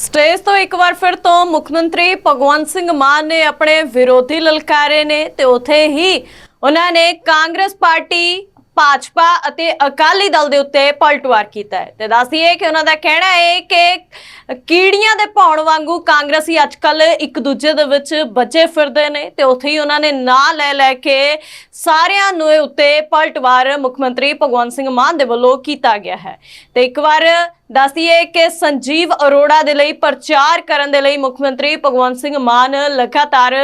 Stage ਤੋਂ ਇੱਕ ਵਾਰ ਫਿਰ ਤੋਂ ਮੁੱਖ ਮੰਤਰੀ ਭਗਵੰਤ ਸਿੰਘ ਮਾਨ ਨੇ ਆਪਣੇ ਵਿਰੋਧੀ ਲਲਕਾਰੇ ਨੇ ਤੇ ਉਥੇ ਹੀ ਉਹਨਾਂ ਨੇ ਕਾਂਗਰਸ ਪਾਰਟੀ, ਭਾਜਪਾ ਅਤੇ ਅਕਾਲੀ ਦਲ ਦੇ ਉੱਤੇ ਪਲਟਵਾਰ ਕੀਤਾ ਹੈ। ਤੇ ਦੱਸਦੀਏ ਕਿ ਉਹਨਾਂ ਦਾ ਕਹਿਣਾ ਹੈ ਕਿ ਕੀੜੀਆਂ ਦੇ ਭੌਣ ਵਾਂਗੂ ਕਾਂਗਰਸੀ ਅੱਜਕੱਲ ਇੱਕ ਦੂਜੇ ਦੇ ਵਿੱਚ ਬਚੇ ਫਿਰਦੇ ਨੇ ਤੇ ਉੱਥੇ ਹੀ ਉਹਨਾਂ ਨੇ ਨਾਂ ਲੈ ਲੈ ਕੇ ਸਾਰਿਆਂ ਨੂੰ ਉੱਤੇ ਪਲਟਵਾਰ ਮੁੱਖ ਮੰਤਰੀ ਭਗਵੰਤ ਸਿੰਘ ਮਾਨ ਦੇ ਵੱਲੋਂ ਕੀਤਾ ਗਿਆ ਹੈ। ਤੇ ਇੱਕ ਵਾਰ ਦੱਸਦੀਏ ਕਿ ਸੰਜੀਵ ਅਰੋੜਾ ਦੇ ਲਈ ਪ੍ਰਚਾਰ ਕਰਨ ਦੇ ਲਈ ਮੁੱਖ ਮੰਤਰੀ ਭਗਵੰਤ ਸਿੰਘ ਮਾਨ ਲਗਾਤਾਰ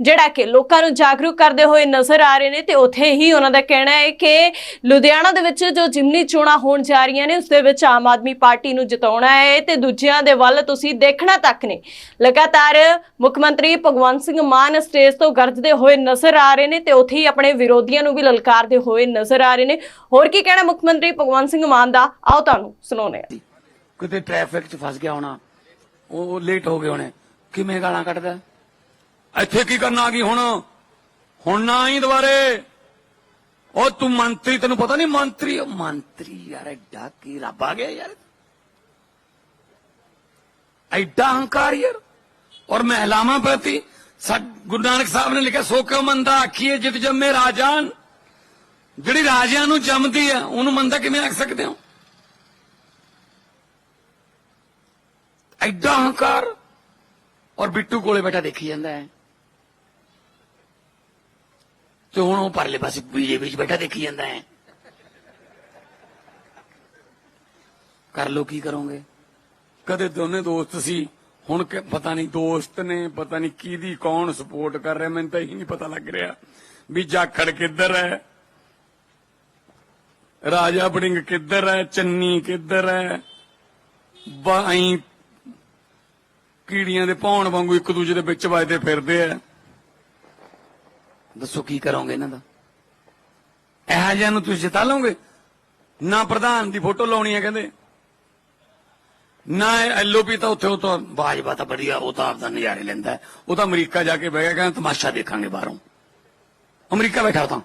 ਜਿਹੜਾ ਕਿ ਲੋਕਾਂ ਨੂੰ ਜਾਗਰੂਕ ਕਰਦੇ ਹੋਏ ਨਜ਼ਰ ਆ ਰਹੇ ਨੇ ਤੇ ਉੱਥੇ ਹੀ ਉਹਨਾਂ ਦਾ ਕਹਿਣਾ ਹੈ ਕਿ ਲੁਧਿਆਣਾ ਦੇ ਵਿੱਚ ਜੋ ਜਿਮਨੀ ਚੋਣਾਂ ਹੋਣ ਜਾ ਰਹੀਆਂ ਨੇ, ਉਸ ਦੇ ਵਿੱਚ ਆਮ ਆਦਮੀ ਪਾਰਟੀ ਨੂੰ ਜਿਤਾਉਣਾ ਹੈ ਤੇ ਦੂਜਿਆਂ ਦੇ ਵੱਲ ਤੁਸੀਂ ਦੇਖਣਾ ਤੱਕ ਨੇ। ਲਗਾਤਾਰ ਮੁੱਖ ਮੰਤਰੀ ਭਗਵੰਤ ਸਿੰਘ ਮਾਨ ਸਟੇਜ ਤੋਂ ਗਰਜਦੇ ਹੋਏ ਨਜ਼ਰ ਆ ਰਹੇ ਨੇ ਤੇ ਉੱਥੇ ਹੀ ਆਪਣੇ ਵਿਰੋਧੀਆਂ ਨੂੰ ਵੀ ਲਲਕਾਰਦੇ ਹੋਏ ਨਜ਼ਰ ਆ ਰਹੇ ਨੇ। ਹੋਰ ਕੀ ਕਹਿਣਾ ਮੁੱਖ ਮੰਤਰੀ ਭਗਵੰਤ ਸਿੰਘ ਮਾਨ ਦਾ? ਆਓ ਤੁਹਾਨੂੰ ਸੁਣਾਉਂਦੇ ਹਾਂ। ਕਿਤੇ ਟ੍ਰੈਫਿਕ 'ਚ ਫਸ ਗਿਆ ਹੋਣਾ। ਉਹ ਲੇਟ ਹੋ ਗਏ ਹੋਣੇ। ਕਿਵੇਂ ਗਾਲਾਂ ਕੱਢਦਾ? ਇੱਥੇ ਕੀ ਕਰਨ ਆ ਗਈ ਹੁਣ? ਹੁਣ ਨਾ ਆਈ ਦੁਬਾਰੇ। ਉਹ ਤੂੰ ਮੰਤਰੀ, ਤੈਨੂੰ ਪਤਾ ਨਹੀਂ ਮੰਤਰੀ? ਉਹ ਮੰਤਰੀ ਯਾਰ, ਐਡਾ ਕੀ ਰੱਬ ਆ ਗਿਆ ਯਾਰ। ਐਡਾ ਹੰਕਾਰ ਯਾਰ। ਔਰ ਮਹਿਲਾਵਾਂ ਪ੍ਰਤੀ। ਸਾ ਗੁਰੂ ਨਾਨਕ ਸਾਹਿਬ ਨੇ ਲਿਖਿਆ, ਸੋ ਕਿਉਂ ਮੰਦਾ ਆਖੀਏ ਜਿਤ ਜੰਮੇ ਰਾਜਾਨ? ਜਿਹੜੀ ਰਾਜਿਆਂ ਨੂੰ ਜੰਮਦੀ ਆ ਉਹਨੂੰ ਮੰਦਾ ਕਿਵੇਂ ਆਖ ਸਕਦੇ ਹੋ? ਐਡਾ ਹੰਕਾਰ। ਔਰ ਬਿੱਟੂ ਕੋਲੇ ਬੈਠਾ ਦੇਖੀ ਜਾਂਦਾ ਹੈ। ਤੇ ਹੁਣ ਉਹ ਪਰਲੇ ਪਾਸੇ ਬੀਜੇਪੀ 'ਚ ਬੈਠਾ ਦੇਖੀ ਜਾਂਦਾ ਹੈ। ਕਰ ਲੋ ਕੀ ਕਰੋਗੇ? ਕਦੇ ਦੋਨੇ ਦੋਸਤ ਸੀ। ਹੁਣ ਪਤਾ ਨਹੀਂ ਦੋਸਤ ਨੇ, ਪਤਾ ਨਹੀਂ ਕਿਹਦੀ ਕੌਣ ਸਪੋਰਟ ਕਰ ਰਿਹਾ, ਮੈਨੂੰ ਤਾਂ ਇਹੀ ਨਹੀਂ ਪਤਾ ਲੱਗ ਰਿਹਾ ਵੀ ਜਾਖੜ ਕਿੱਧਰ ਹੈ। ਰਾਜਾ ਬੜਿੰਗ ਕਿੱਧਰ ਹੈ, ਚੰਨੀ ਕਿੱਧਰ ਹੈ। ਬਾਈ ਕੀੜੀਆਂ ਦੇ ਭੌਣ ਵਾਂਗੂ ਇੱਕ ਦੂਜੇ ਦੇ ਵਿੱਚ ਵੱਜਦੇ ਫਿਰਦੇ ਆ। ਦੱਸੋ ਕੀ ਕਰੋਗੇ ਇਹਨਾਂ ਦਾ? ਇਹੋ ਜਿਹਾ ਨੂੰ ਤੁਸੀਂ ਜਿਤਾ ਲਓਗੇ? ਨਾ ਪ੍ਰਧਾਨ ਦੀ ਫੋਟੋ ਲਾਉਣੀ ਹੈ ਕਹਿੰਦੇ। ਨਾ ਐਲਓਪੀ ਤਾਂ ਉੱਥੇ ਉਹ ਤਾਂ ਬਾਜਵਾ ਤਾਂ ਬੜੀਆ ਉਹ ਤਾਂ ਆਪਦਾ ਨਜ਼ਾਰੇ ਲੈਂਦਾ। ਉਹ ਤਾਂ ਅਮਰੀਕਾ ਜਾ ਕੇ ਬਹਿ ਗਿਆ ਕਹਿੰਦਾ ਤਮਾਸ਼ਾ ਦੇਖਾਂਗੇ ਬਾਹਰੋਂ। ਅਮਰੀਕਾ ਬੈਠਾ ਤਾਂ।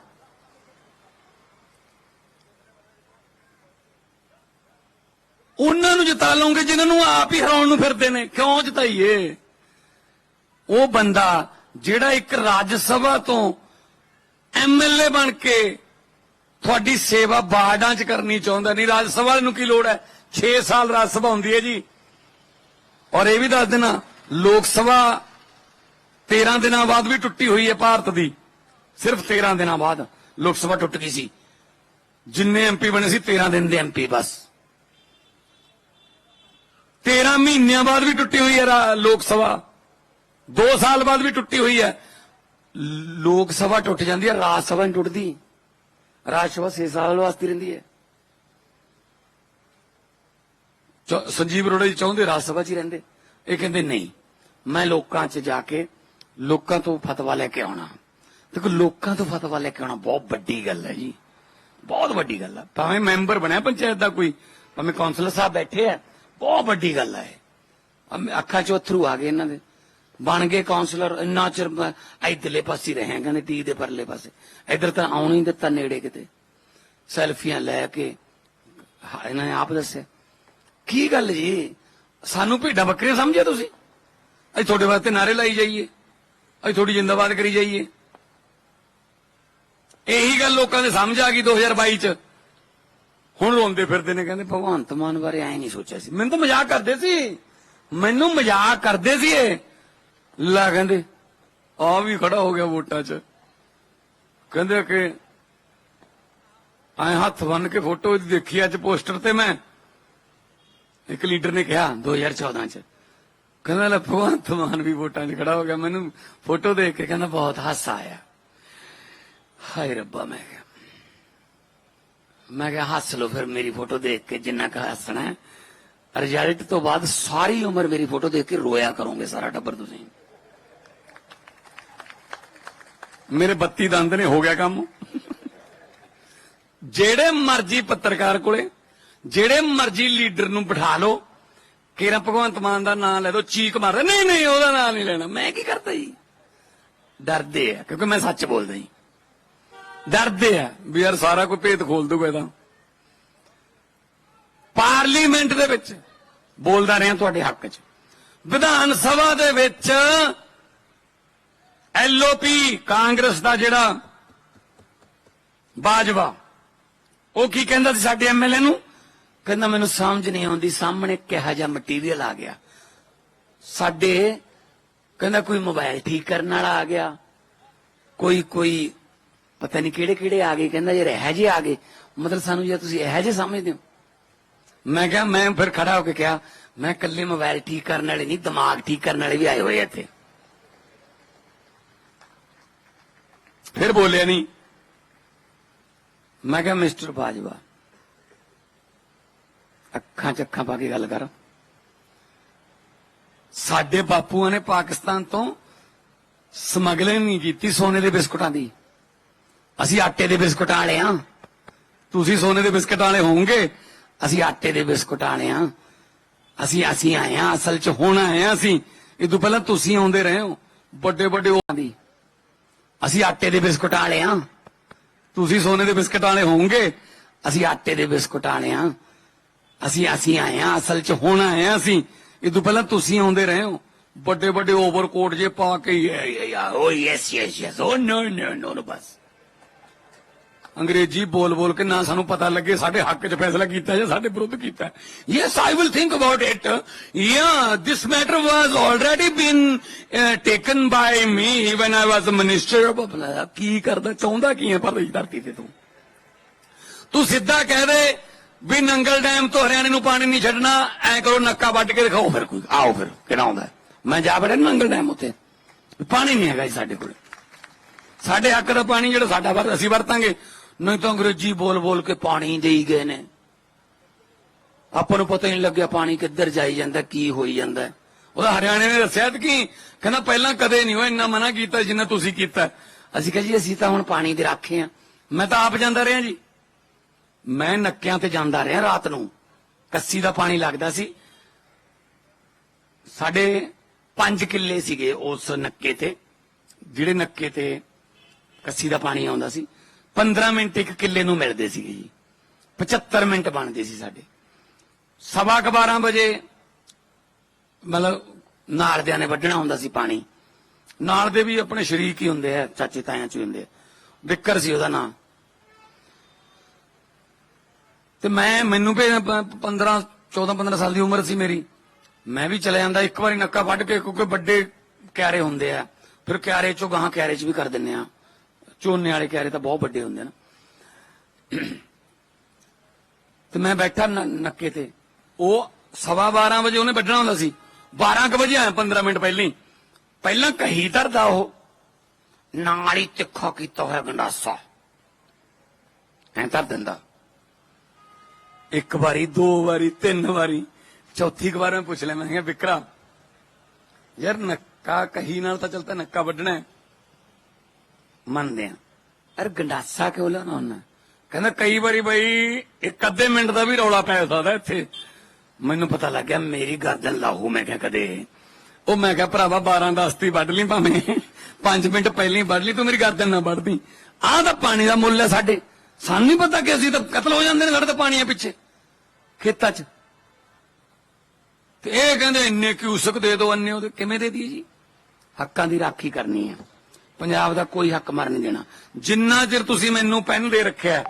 ਉਹਨਾਂ ਨੂੰ ਜਿਤਾ ਲਓਗੇ ਜਿਨ੍ਹਾਂ ਨੂੰ ਆਪ ਹੀ ਹਰਾਉਣ ਨੂੰ ਫਿਰਦੇ ਨੇ। ਕਿਉਂ ਜਿਤਾਈਏ? ਉਹ ਬੰਦਾ ਜਿਹੜਾ ਇੱਕ ਰਾਜ ਸਭਾ ਤੋਂ ਐਮਐਲਏ ਬਣ ਕੇ ਤੁਹਾਡੀ ਸੇਵਾ ਬਾਰਡਾਂ 'ਚ ਕਰਨੀ ਚਾਹੁੰਦਾ ਨਹੀਂ। ਰਾਜ ਸਭਾ ਨੂੰ ਕੀ ਲੋੜ ਹੈ? 6 ਸਾਲ ਰਾਜ ਸਭਾ ਹੁੰਦੀ ਹੈ ਜੀ। ਔਰ ਇਹ ਵੀ ਦੱਸ ਦੇਣਾ, ਲੋਕ ਸਭਾ 13 ਦਿਨਾਂ ਬਾਅਦ ਵੀ ਟੁੱਟੀ ਹੋਈ ਹੈ ਭਾਰਤ ਦੀ। ਸਿਰਫ 13 ਦਿਨਾਂ ਬਾਅਦ ਲੋਕ ਸਭਾ ਟੁੱਟ ਗਈ ਸੀ। ਜਿੰਨੇ ਐਮਪੀ ਬਣੇ ਸੀ 13 ਦਿਨ ਦੇ ਐਮਪੀ ਬਸ। 13 ਮਹੀਨਿਆਂ ਬਾਅਦ ਵੀ ਟੁੱਟੀ ਹੋਈ ਹੈ ਰਾ- ਲੋਕ ਸਭਾ। 2 ਸਾਲ ਬਾਅਦ ਵੀ ਟੁੱਟੀ ਹੋਈ ਹੈ। ਲੋਕ ਸਭਾ ਟੁੱਟ ਜਾਂਦੀ ਹੈ, ਰਾਜ ਸਭਾ ਨਹੀਂ ਟੁੱਟਦੀ। ਰਾਜ ਸਭਾ 6 ਸਾਲ ਵਾਸਤੇ ਰਹਿੰਦੀ ਹੈ। ਸੰਜੀਵ ਅਰੋੜਾ ਜੀ ਚਾਹੁੰਦੇ ਰਾਜ ਸਭਾ 'ਚ ਹੀ ਰਹਿੰਦੇ। ਇਹ ਕਹਿੰਦੇ ਨਹੀਂ, ਮੈਂ ਲੋਕਾਂ 'ਚ ਜਾ ਕੇ ਲੋਕਾਂ ਤੋਂ ਫਤਵਾ ਲੈ ਕੇ ਆਉਣਾ। ਦੇਖੋ, ਲੋਕਾਂ ਤੋਂ ਫਤਵਾ ਲੈ ਕੇ ਆਉਣਾ ਬਹੁਤ ਵੱਡੀ ਗੱਲ ਹੈ ਜੀ। ਬਹੁਤ ਵੱਡੀ ਗੱਲ ਹੈ। ਭਾਵੇਂ ਮੈਂਬਰ ਬਣਿਆ ਪੰਚਾਇਤ ਦਾ ਕੋਈ, ਭਾਵੇਂ ਕਾਉਂਸਲਰ ਸਾਹਿਬ ਬੈਠੇ ਆ ਬਹੁਤ ਵੱਡੀ ਗੱਲ ਹੈ। ਅਮ- ਅੱਖਾਂ ਚ ਅਥਰੂ ਆ ਗਏ ਇਹਨਾਂ ਦੇ। ਬਣ ਗਏ ਕਾਉਂਸਲਰ ਇੰਨਾ ਚਿਰ ਮ- ਇੱਧਰਲੇ ਪਾਸੇ ਰਹੇ ਕਹਿੰਦੇ ਟੀ ਦੇ ਪਰਲੇ ਪਾਸੇ। ਇੱਧਰ ਤਾਂ ਆਉਣ ਹੀ ਦਿੱਤਾ ਨੇੜੇ ਕਿਤੇ। ਸੈਲਫੀਆਂ ਲੈ ਕੇ ਇਹਨਾਂ ਨੇ ਆਪ ਦੱਸਿਆ। ਕੀ ਗੱਲ ਜੀ? ਸਾਨੂੰ ਭੇਡਾਂ ਬੱਕਰੀਆਂ ਸਮਝਿਆ ਤੁਸੀਂ? ਅਸੀਂ ਤੁਹਾਡੇ ਵਾਸਤੇ ਨਾਰੇ ਲਾਈ ਜਾਈਏ। ਅਸੀਂ ਤੁਹਾਡੀ ਜਿੰਦਾਬਾਦ ਕਰੀ ਜਾਈਏ। ਇਹੀ ਗੱਲ ਲੋਕਾਂ ਦੇ ਸਮਝ ਆ ਗਈ 2022 ਚ। ਹੁਣ ਰੋਂਦੇ ਫਿਰਦੇ ਨੇ, ਕਹਿੰਦੇ ਭਗਵੰਤ ਮਾਨ ਬਾਰੇ ਐ ਨਹੀਂ ਸੋਚਿਆ ਸੀ। ਮੈਨੂੰ ਤਾਂ ਮਜ਼ਾਕ ਕਰਦੇ ਸੀ। ਮੈਨੂੰ ਮਜ਼ਾਕ ਕਰਦੇ ਸੀ ਇਹ। ਲਾ ਕਹਿੰਦੇ ਆ ਵੀ ਖੜਾ ਹੋ ਗਿਆ ਵੋਟਾਂ 'ਚ। ਕਹਿੰਦੇ ਕਿ ਐ ਹੱਥ ਬੰਨ ਕੇ ਫੋਟੋ ਦੇਖੀ, ਅੱਜ ਪੋਸਟਰ ਤੇ ਮੈਂ। ਇੱਕ ਲੀਡਰ ਨੇ ਕਿਹਾ 2014 ਚ। ਕਹਿੰਦਾ, ਲੈ ਭਗਵੰਤ ਮਾਨ ਵੀ ਵੋਟਾਂ 'ਚ ਖੜਾ ਹੋ ਗਿਆ। ਮੈਨੂੰ ਫੋਟੋ ਦੇਖ ਕੇ ਕਹਿੰਦਾ, ਬਹੁਤ ਹਾਸਾ ਆਇਆ। ਹਾਏ ਰੱਬਾ, ਮੈਂ ਕਿਹਾ। ਮੈਂ ਕਿਹਾ, ਹੱਸ ਲਓ ਫਿਰ ਮੇਰੀ ਫੋਟੋ ਦੇਖ ਕੇ ਜਿੰਨਾ ਕੁ ਹੱਸਣਾ ਰਿਜ਼ਲਟ ਤੋਂ ਬਾਅਦ ਸਾਰੀ ਉਮਰ ਮੇਰੀ ਫੋਟੋ ਦੇਖ ਕੇ ਰੋਇਆ ਕਰੋਗੇ ਸਾਰਾ ਟੱਬਰ ਤੁਸੀਂ। ਮੇਰੇ 32 ਦੰਦ ਨੇ ਹੋ ਗਿਆ ਕੰਮ। ਜਿਹੜੇ ਮਰਜ਼ੀ ਪੱਤਰਕਾਰ ਕੋਲੇ, ਜਿਹੜੇ ਮਰਜ਼ੀ ਲੀਡਰ ਨੂੰ ਬਿਠਾ ਲਓ, ਕਿਰਾਂ ਭਗਵੰਤ ਮਾਨ ਦਾ ਨਾਮ ਲੈ ਦੋ ਚੀਕ ਮਾਰਦਾ, ਨਹੀਂ ਨਹੀਂ, ਉਹਦਾ ਨਾਮ ਨਹੀਂ ਲੈਣਾ। ਮੈਂ ਕੀ ਕਰਦਾ ਜੀ? ਡਰਦੇ ਆ, ਕਿਉਂਕਿ ਮੈਂ ਸੱਚ ਬੋਲਦਾ ਜੀ। ਡਰਦੇ ਆ ਵੀ ਯਾਰ ਸਾਰਾ ਕੋਈ ਭੇਤ ਖੋਲ ਦੂਗਾ ਇਹਦਾ। ਪਾਰਲੀਮੈਂਟ ਦੇ ਵਿੱਚ ਬੋਲਦਾ ਰਿਹਾ ਤੁਹਾਡੇ ਹੱਕ 'ਚ। ਵਿਧਾਨ ਸਭਾ ਦੇ ਵਿੱਚ ਐਲਓਪੀ ਕਾਂਗਰਸ ਦਾ ਜਿਹੜਾ ਬਾਜਵਾ, ਉਹ ਕੀ ਕਹਿੰਦਾ ਸੀ ਸਾਡੇ ਐਮਐਲਏ ਨੂੰ? ਕਹਿੰਦਾ ਮੈਨੂੰ ਸਮਝ ਨਹੀਂ ਆਉਂਦੀ, ਸਾਹਮਣੇ ਕਿਹਾ ਜਿਹਾ ਮਟੀਰੀਅਲ ਆ ਗਿਆ। ਸਾਡੇ, ਕਹਿੰਦਾ ਕੋਈ ਮੋਬਾਈਲ ਠੀਕ ਕਰਨ ਵਾਲਾ ਆ ਗਿਆ, ਕੋਈ ਕੋਈ ਪਤਾ ਨਹੀਂ ਕਿਹੜੇ ਕਿਹੜੇ ਆ ਗਏ, ਕਹਿੰਦਾ ਯਾਰ ਇਹ ਜੇ ਆ ਗਏ। ਮਤਲਬ ਸਾਨੂੰ ਜੇ ਤੁਸੀਂ ਇਹ ਜੇ ਸਮਝਦੇ ਹੋ। ਮੈਂ ਕਿਹਾ, ਮੈਂ ਫਿਰ ਖੜਾ ਹੋ ਕੇ ਕਿਹਾ, ਮੈਂ ਇਕੱਲੇ ਮੋਬਾਈਲ ਠੀਕ ਕਰਨ ਵਾਲੇ ਨਹੀਂ, ਦਿਮਾਗ ਠੀਕ ਕਰਨ ਵਾਲੇ ਵੀ ਆਏ ਹੋਏ ਆ ਇੱਥੇ। ਫਿਰ ਬੋਲਿਆ ਨਹੀਂ। ਮੈਂ ਕਿਹਾ ਮਿਸਟਰ ਬਾਜਵਾ, ਅੱਖਾਂ ਚ ਅੱਖਾਂ ਪਾ ਕੇ ਗੱਲ ਕਰ। ਸਾਡੇ ਬਾਪੂਆਂ ਨੇ ਪਾਕਿਸਤਾਨ ਤੋਂ ਸਮਗਲਿੰਗ ਨਹੀਂ ਕੀਤੀ ਸੋਨੇ ਦੇ ਬਿਸਕੁਟਾਂ ਦੀ। ਅਸੀਂ ਆਟੇ ਦੇ ਬਿਸਕੁਟਾਂ ਵਾਲੇ ਆ। ਤੁਸੀਂ ਸੋਨੇ ਦੇ ਬਿਸਕੁਟਾਂ ਵਾਲੇ ਹੋਵੋਗੇ? ਅਸੀਂ ਆਟੇ ਦੇ ਬਿਸਕੁਟਾਂ ਆਲੇ ਆ। ਅਸੀਂ ਅਸੀਂ ਆਏ ਆ, ਅਸਲ ਚ ਹੁਣ ਆਏ ਆ ਅਸੀਂ। ਇਹ ਤੋਂ ਪਹਿਲਾਂ ਤੁਸੀਂ ਆਉਂਦੇ ਰਹੇ ਹੋ। ਵੱਡੇ ਵੱਡੇ ਉਹ ਦੀ। ਅਸੀਂ ਆਟੇ ਦੇ ਬਿਸਕੁਟਾਂ ਵਾਲੇ ਆ। ਤੁਸੀਂ ਸੋਨੇ ਦੇ ਬਿਸਕੁਟਾਂ ਵਾਲੇ ਹੋਵੋਗੇ? ਅਸੀਂ ਆਟੇ ਦੇ ਬਿਸਕੁਟਾਂ ਆਲੇ ਆ। ਅਸੀਂ ਅਸੀਂ ਆਏ ਆ, ਅਸਲ ਚ ਹੁਣ ਆਏ ਆ ਅਸੀਂ। ਇਹ ਤੋਂ ਪਹਿਲਾਂ ਤੁਸੀਂ ਆਉਂਦੇ ਰਹੇ ਹੋ। ਵੱਡੇ ਵੱਡੇ ਓਵਰਕੋਟ ਜੇ ਪਾ ਕੇ ਓ yes yes yes oh no no no ਬਸ। ਅੰਗਰੇਜ਼ੀ ਬੋਲ ਬੋਲ ਕੇ ਨਾ ਸਾਨੂੰ ਪਤਾ ਲੱਗੇ ਸਾਡੇ ਹੱਕ 'ਚ ਫੈਸਲਾ ਕੀਤਾ ਜਾਂ ਸਾਡੇ ਵਿਰੁੱਧ ਕੀਤਾ। Yes I will think about it ya this matter was already been taken by me when I was minister of ਕੀ ਕਰਦਾ, ਚਾਹੁੰਦਾ ਕੀ ਹੈ ਪਰ ਇਸ ਧਰਤੀ ਤੇ ਤੂੰ? ਤੂੰ ਸਿੱਧਾ ਕਹਿ ਦੇ ਵੀ ਨੰਗਲ ਡੈਮ ਤੋਂ ਹਰਿਆਣੇ ਨੂੰ ਪਾਣੀ ਨਹੀਂ ਛੱਡਣਾ, ਐ ਕਰੋ ਨੱਕਾ ਵੱਢ ਕੇ ਦਿਖਾਓ ਫਿਰ ਕੋਈ। ਆਓ ਫਿਰ, ਕਿਹੜਾ ਆਉਂਦਾ ਮੈਂ ਜਾ ਬੜਿਆ ਨੰਗਲ ਡੈਮ ਉੱਤੇ। ਪਾਣੀ ਨਹੀਂ ਹੈਗਾ ਸਾਡੇ ਕੋਲ। ਸਾਡੇ ਹੱਕ ਦਾ ਪਾਣੀ ਜਿਹੜਾ ਸਾਡਾ ਵਰ, ਅਸੀਂ ਵਰਤਾਂਗੇ। ਨਹੀਂ ਤਾਂ ਅੰਗਰੇਜ਼ੀ ਬੋਲ ਬੋਲ ਕੇ ਪਾਣੀ ਦੇਈ ਗਏ ਨੇ। ਆਪਾਂ ਨੂੰ ਪਤਾ ਹੀ ਨਹੀਂ ਲੱਗਿਆ ਪਾਣੀ ਕਿੱਧਰ ਜਾਈ ਜਾਂਦਾ, ਕੀ ਹੋਈ ਜਾਂਦਾ। ਉਹਦਾ ਹਰਿਆਣੇ ਨੇ ਦੱਸਿਆ ਕਿ, ਕਹਿੰਦਾ ਪਹਿਲਾਂ ਕਦੇ ਨਹੀਂ ਹੋਇਆ, ਇੰਨਾ ਮਨਾ ਕੀਤਾ ਜਿੰਨਾ ਤੁਸੀਂ ਕੀਤਾ। ਅਸੀਂ ਕਿਹਾ ਜੀ, ਅਸੀਂ ਤਾਂ ਹੁਣ ਪਾਣੀ ਦੇ ਰਾਖੇ ਆ ਮੈਂ ਤਾਂ ਆਪ ਜਾਂਦਾ ਰਿਹਾ ਜੀ। ਮੈਂ ਨੱਕਿਆਂ ਤੇ ਜਾਂਦਾ ਰਿਹਾ ਰਾਤ ਨੂੰ। ਕੱਸੀ ਦਾ ਪਾਣੀ ਲੱਗਦਾ ਸੀ। ਸਾਡੇ 5 ਕਿੱਲੇ ਸੀਗੇ ਉਸ ਨੱਕੇ ਤੇ, ਜਿਹੜੇ ਨੱਕੇ ਤੇ ਕੱਸੀ ਦਾ ਪਾਣੀ ਆਉਂਦਾ ਸੀ। 15 ਮਿੰਟ ਇੱਕ ਕਿੱਲੇ ਨੂੰ ਮਿਲਦੇ ਸੀਗੇ ਜੀ। 75 ਮਿੰਟ ਬਣਦੇ ਸੀ ਸਾਡੇ। ਸਵਾ ਕੁ 12 ਵਜੇ ਮਤਲਬ ਨਾਲਦਿਆਂ ਨੇ ਵੱਢਣਾ ਹੁੰਦਾ ਸੀ ਪਾਣੀ। ਨਾਲ ਦੇ ਵੀ ਆਪਣੇ ਸ਼ਰੀਕ ਹੀ ਹੁੰਦੇ ਆ, ਚਾਚੇ ਤਾਇਆਂ ਚ ਹੀ ਹੁੰਦੇ ਵਿਕਰ ਸੀ ਉਹਦਾ ਨਾਮ ਤੇ ਮੈਂ, ਮੈਨੂੰ ਵੀ 15 14 15 ਸਾਲ ਦੀ ਉਮਰ ਸੀ ਮੇਰੀ। ਮੈਂ ਵੀ ਚਲੇ ਜਾਂਦਾ, ਇੱਕ ਵਾਰੀ ਨੱਕਾ ਵੱਢ ਕੇ, ਕਿਉਂਕਿ ਵੱਡੇ ਕਿਆਰੇ ਹੁੰਦੇ ਆ। ਫਿਰ ਕਿਆਰੇ ਚੋਂ ਗਾਹਾਂ ਕਿਆਰੇ ਚ ਵੀ ਕਰ ਦਿੰਨੇ ਆ। ਝੋਨੇ ਵਾਲੇ ਕਹਿ ਰਹੇ ਤਾਂ ਬਹੁਤ ਵੱਡੇ ਹੁੰਦੇ ਨੇ। ਤੇ ਮੈਂ ਬੈਠਾ ਨੱਕੇ ਤੇ। ਉਹ ਸਵਾ 12 ਵਜੇ ਉਹਨੇ ਵੱਢਣਾ ਹੁੰਦਾ ਸੀ। 12 ਕੁ ਵਜੇ ਆਇਆ 15 ਮਿੰਟ ਪਹਿਲਾਂ ਹੀ। ਪਹਿਲਾਂ ਕਹੀ ਧਰਦਾ ਉਹ, ਨਾਲ ਹੀ ਤਿੱਖਾ ਕੀਤਾ ਹੋਇਆ ਗੰਡਾਸਾ। ਐਂ ਧਰ ਦਿੰਦਾ। ਇੱਕ ਵਾਰੀ, ਦੋ ਵਾਰੀ, ਤਿੰਨ ਵਾਰੀ, ਚੌਥੀ ਕੁ ਵਾਰ ਮੈਂ ਪੁੱਛ ਲਿਆ, ਮੈਂ ਕਿਹਾ ਵਿਕਰਾ ਯਾਰ ਨੱਕਾ ਕਹੀ ਨਾਲ ਤਾਂ ਚਲਦਾ ਨੱਕਾ ਵੱਢਣਾ ਮੰਨਦੇ ਆ। ਅਰ ਗੰਡਾਸਾ ਕਿਉਂ ਲਾਉਣਾ ਹੁੰਦਾ ਕਹਿੰਦਾ ਕਈ ਵਾਰੀ ਬਈ ਇੱਕ ਅੱਧੇ ਮਿੰਟ ਦਾ ਵੀ ਰੌਲਾ ਪੈ ਸਕਦਾ ਇੱਥੇ। ਮੈਨੂੰ ਪਤਾ ਲੱਗ ਗਿਆ ਮੇਰੀ ਗਰਦਨ ਲਾਹੂ ਮੈਂ ਕਿਹਾ ਕਦੇ। ਉਹ ਮੈਂ ਕਿਹਾ ਭਰਾਵਾ 12 10 ਦੀ ਵੱਢ ਲਈ ਭਾਵੇਂ। 5 ਮਿੰਟ ਪਹਿਲਾਂ ਹੀ ਵੱਢ ਲਈ ਤੂੰ ਮੇਰੀ ਗਰਦਨ ਨਾ ਵੱਢਦੀ। ਆਹ ਤਾਂ ਪਾਣੀ ਦਾ ਮੁੱਲ ਹੈ ਸਾਡੇ। ਸਾਨੂੰ ਨਹੀਂ ਪਤਾ ਕਿ ਅਸੀਂ ਤਾਂ ਕਤਲ ਹੋ ਜਾਂਦੇ ਨੇ ਸਾਡੇ ਤਾਂ ਪਾਣੀਆਂ ਪਿੱਛੇ। ਖੇਤਾਂ 'ਚ। ਤੇ ਇਹ ਕਹਿੰਦੇ ਇੰਨੇ ਕਿਊਸਕ ਦੇ ਦਿਓ ਅੰਨੇ ਉਹਦੇ ਕਿਵੇਂ ਦੇ ਦਈਏ ਜੀ? ਹੱਕਾਂ ਦੀ ਰਾਖੀ ਕਰਨੀ ਹੈ ਪੰਜਾਬ ਦਾ ਕੋਈ ਹੱਕ ਮਰ ਨਹੀਂ ਦੇਣਾ। ਜਿੰਨਾ ਚਿਰ ਤੁਸੀਂ ਮੈਨੂੰ ਪੈਨ ਦੇ ਰੱਖਿਆ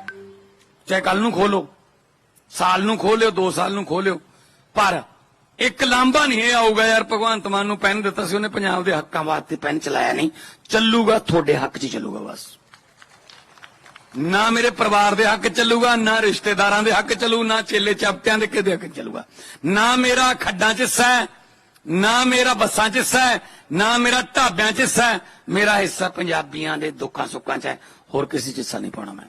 ਚਾਹੇ ਕੱਲ ਨੂੰ ਖੋਲੋ, ਸਾਲ ਨੂੰ ਖੋਲਿਓ 2 ਸਾਲ ਨੂੰ ਖੋਲਿਓ, ਪਰ ਇੱਕ ਲਾਂਭਾ ਨਹੀਂ ਇਹ ਆਊਗਾ ਯਾਰ, ਭਗਵੰਤ ਮਾਨ ਨੂੰ ਪੈਨ ਦਿੱਤਾ ਸੀ, ਉਹਨੇ ਪੰਜਾਬ ਦੇ ਹੱਕਾਂ ਵਾਸਤੇ ਪੈਨ ਚਲਾਇਆ ਨਹੀਂ। ਚੱਲੂਗਾ, ਤੁਹਾਡੇ ਹੱਕ 'ਚ ਚੱਲੂਗਾ ਬਸ। ਨਾ ਮੇਰੇ ਪਰਿਵਾਰ ਦੇ ਹੱਕ ਚੱਲੂਗਾ, ਨਾ ਰਿਸ਼ਤੇਦਾਰਾਂ ਦੇ ਹੱਕ ਚੱਲੂ, ਨਾ ਚੇਲੇ ਚਾਪਟਿਆਂ ਦੇ ਕਿਹਦੇ ਹੱਕ ਚੱਲੂਗਾ। ਨਾ ਮੇਰਾ ਖੱਡਾਂ 'ਚ ਹਿੱਸਾ ਹੈ ਨਾ ਮੇਰਾ ਬੱਸਾਂ 'ਚ ਹਿੱਸਾ ਹੈ, ਨਾ ਮੇਰਾ ਢਾਬਿਆਂ 'ਚ ਹਿੱਸਾ ਹੈ, ਮੇਰਾ ਹਿੱਸਾ ਪੰਜਾਬੀਆਂ ਦੇ ਦੁੱਖਾਂ ਸੁੱਖਾਂ 'ਚ ਹੈ। ਹੋਰ ਕਿਸੇ 'ਚ ਹਿੱਸਾ ਨਹੀਂ ਪਾਉਣਾ ਮੈਂ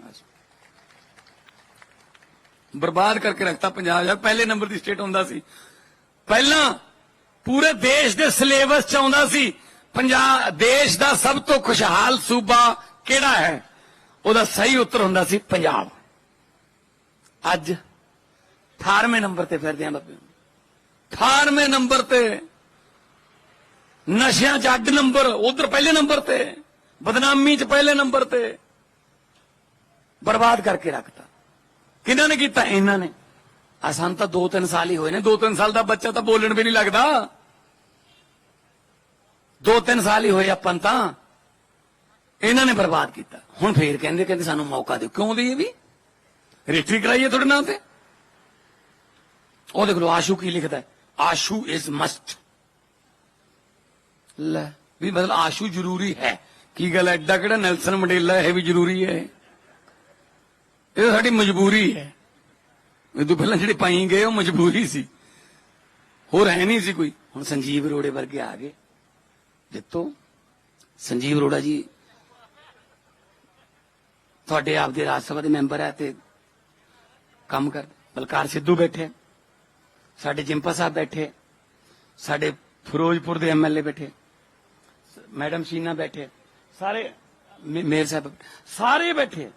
ਬਰਬਾਦ ਕਰਕੇ ਰੱਖਤਾ ਪੰਜਾਬ ਯਾਰ, ਪਹਿਲੇ ਨੰਬਰ ਦੀ ਸਟੇਟ ਹੁੰਦਾ ਸੀ। ਪਹਿਲਾਂ ਪੂਰੇ ਦੇਸ਼ ਦੇ ਸਿਲੇਬਸ 'ਚ ਆਉਂਦਾ ਸੀ। ਪੰਜਾਬ ਦੇਸ਼ ਦਾ ਸਭ ਤੋਂ ਖੁਸ਼ਹਾਲ ਸੂਬਾ ਕਿਹੜਾ ਹੈ? ਉਹਦਾ ਸਹੀ ਉੱਤਰ ਹੁੰਦਾ ਸੀ ਪੰਜਾਬ। ਅੱਜ 18ਵੇਂ ਨੰਬਰ ਤੇ ਫਿਰਦੇ ਆਂ ਬੱਬੇ। 18ਵੇਂ ਨੰਬਰ ਤੇ। ਨਸ਼ਿਆਂ 'ਚ ਅੱਡ ਨੰਬਰ, ਉਧਰ ਪਹਿਲੇ ਨੰਬਰ ਤੇ, ਬਦਨਾਮੀ 'ਚ ਪਹਿਲੇ ਨੰਬਰ ਤੇ। ਬਰਬਾਦ ਕਰਕੇ ਰੱਖਤਾ। ਕਿਹਨਾਂ ਨੇ ਕੀਤਾ? ਇਹਨਾਂ ਨੇ। ਆ ਤਾਂ 2-3 ਸਾਲ ਹੀ ਹੋਏ ਨੇ। 2-3 ਸਾਲ ਦਾ ਬੱਚਾ ਤਾਂ ਬੋਲਣ ਵੀ ਨਹੀਂ ਲੱਗਦਾ। ਦੋ ਤਿੰਨ ਸਾਲ ਹੀ ਹੋਏ ਆਪਾਂ ਤਾਂ। ਇਹਨਾਂ ਨੇ ਬਰਬਾਦ ਕੀਤਾ। ਹੁਣ ਫੇਰ ਕਹਿੰਦੇ ਕਹਿੰਦੇ ਸਾਨੂੰ ਮੌਕਾ ਦਿਓ। ਕਿਉਂ ਦਈਏ ਵੀ? ਰਜਿਸਟਰੀ ਕਰਾਈਏ ਤੁਹਾਡੇ ਨਾਂ ਤੇ। ਉਹ ਦੇਖ ਲਓ ਆਸ਼ੂ ਕੀ ਲਿਖਦਾ ਹੈ? ਆਸ਼ੂ ਇਜ਼ ਮਸਟ ਲੈ ਵੀ ਮਤਲਬ ਆਸ਼ੂ ਜ਼ਰੂਰੀ ਹੈ ਕੀ ਗੱਲ ਹੈ, ਐਡਾ ਕਿਹੜਾ ਨੈਲਸਨ ਮੰਡੇਲਾ ਇਹ ਵੀ ਜ਼ਰੂਰੀ ਹੈ ਇਹ ਸਾਡੀ ਮਜਬੂਰੀ ਹੈ ਇਹ ਤੋਂ ਪਹਿਲਾਂ ਜਿਹੜੇ ਪਾਈ ਗਏ ਉਹ ਮਜਬੂਰੀ ਸੀ ਹੋਰ ਹੈ ਨਹੀਂ ਸੀ ਕੋਈ ਹੁਣ ਸੰਜੀਵ ਅਰੋੜੇ ਵਰਗੇ ਆ ਗਏ ਜਿੱਤੋ ਸੰਜੀਵ ਅਰੋੜਾ ਜੀ ਤੁਹਾਡੇ ਆਪ ਦੇ ਰਾਜ ਸਭਾ ਦੇ ਮੈਂਬਰ ਹੈ ਤੇ ਕੰਮ ਕਰ ਬਲਕਾਰ ਸਿੱਧੂ ਬੈਠੇ ਸਾਡੇ ਜਿੰਪਾ ਸਾਹਿਬ ਬੈਠੇ, ਸਾਡੇ ਫਿਰੋਜ਼ਪੁਰ ਦੇ ਐਮਐਲਏ ਬੈਠੇ, ਮੈਡਮ ਸ਼ੀਨਾ ਬੈਠੇ, ਸਾਰੇ ਮੇ- ਮੇਅਰ ਸਾਹਿਬ ਸਾਰੇ ਬੈਠੇ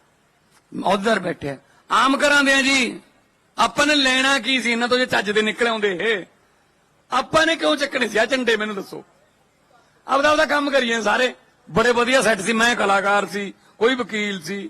ਉਧਰ ਬੈਠੇ। ਆ। ਆਮ ਕਰਾਂਦੇ ਆ ਜੀ, ਆਪਾਂ ਨੇ ਲੈਣਾ ਕੀ ਸੀ? ਇਹਨਾਂ ਤੋਂ ਜੇ ਚੱਜ ਦੇ ਨਿਕਲ ਆਉਂਦੇ। ਇਹ ਆਪਾਂ ਨੇ ਕਿਉਂ ਚੱਕਣੇ ਸੀ? ਆ ਝੰਡੇ ਮੈਨੂੰ ਦੱਸੋ। ਆਪਦਾ ਆਪਦਾ ਕੰਮ ਕਰੀਏ ਸਾਰੇ। ਬੜੇ ਵਧੀਆ ਸੈੱਟ ਸੀ। ਮੈਂ ਕਲਾਕਾਰ ਸੀ, ਕੋਈ ਵਕੀਲ ਸੀ।